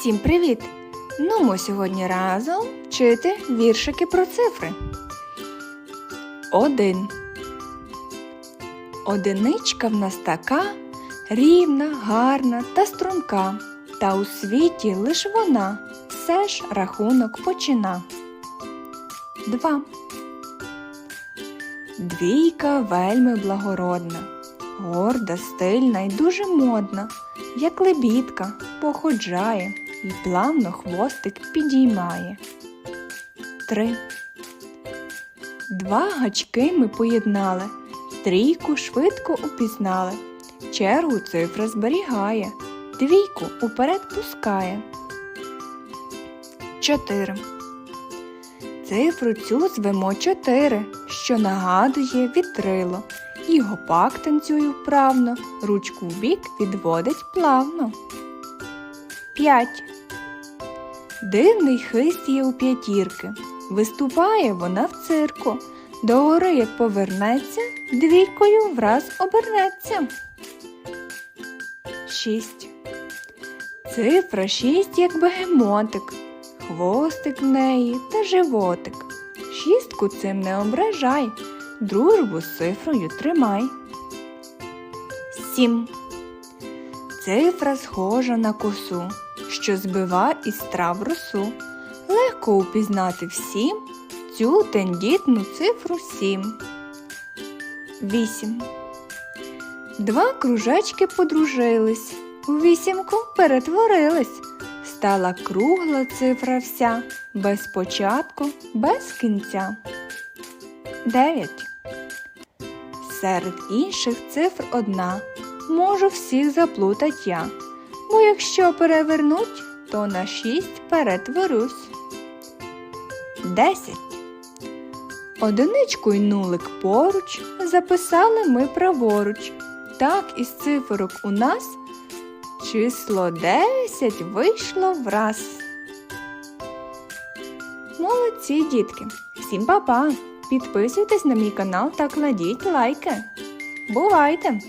Всім привіт! Ну, ми сьогодні разом вчити віршики про цифри. Один. Одиничка в нас така рівна, гарна та струнка. Та у світі лиш вона все ж рахунок почина. Два. Двійка вельми благородна, горда, стильна і дуже модна, як лебідка походжає і плавно хвостик підіймає. Три. Два гачки ми поєднали, трійку швидко упізнали. Чергу цифра зберігає, двійку уперед пускає. Чотири. Цифру цю звемо чотири, що нагадує вітрило. І гопак танцює вправно, ручку в бік відводить плавно. П'ять. Дивний хист є у п'ятірки. Виступає вона в цирку. Догори, як повернеться, двійкою враз обернеться. Шість. Цифра шість, як бегемотик, хвостик в неї та животик. Шістку цим не ображай, дружбу з цифрою тримай. Сім. Цифра схожа на косу, що збива із трав росу. Легко упізнати всім цю тендітну цифру сім. Вісім. Два кружечки подружились, у вісімку перетворились. Стала кругла цифра вся, без початку, без кінця. Дев'ять. Серед інших цифр одна. Можу всіх заплутать я. Бо якщо перевернуть, то на шість перетворюсь. Десять. Одиничку й нулик поруч записали ми праворуч. Так із циферок у нас число десять вийшло враз. Молодці, дітки! Всім па-па! Підписуйтесь на мій канал та кладіть лайки. Бувайте!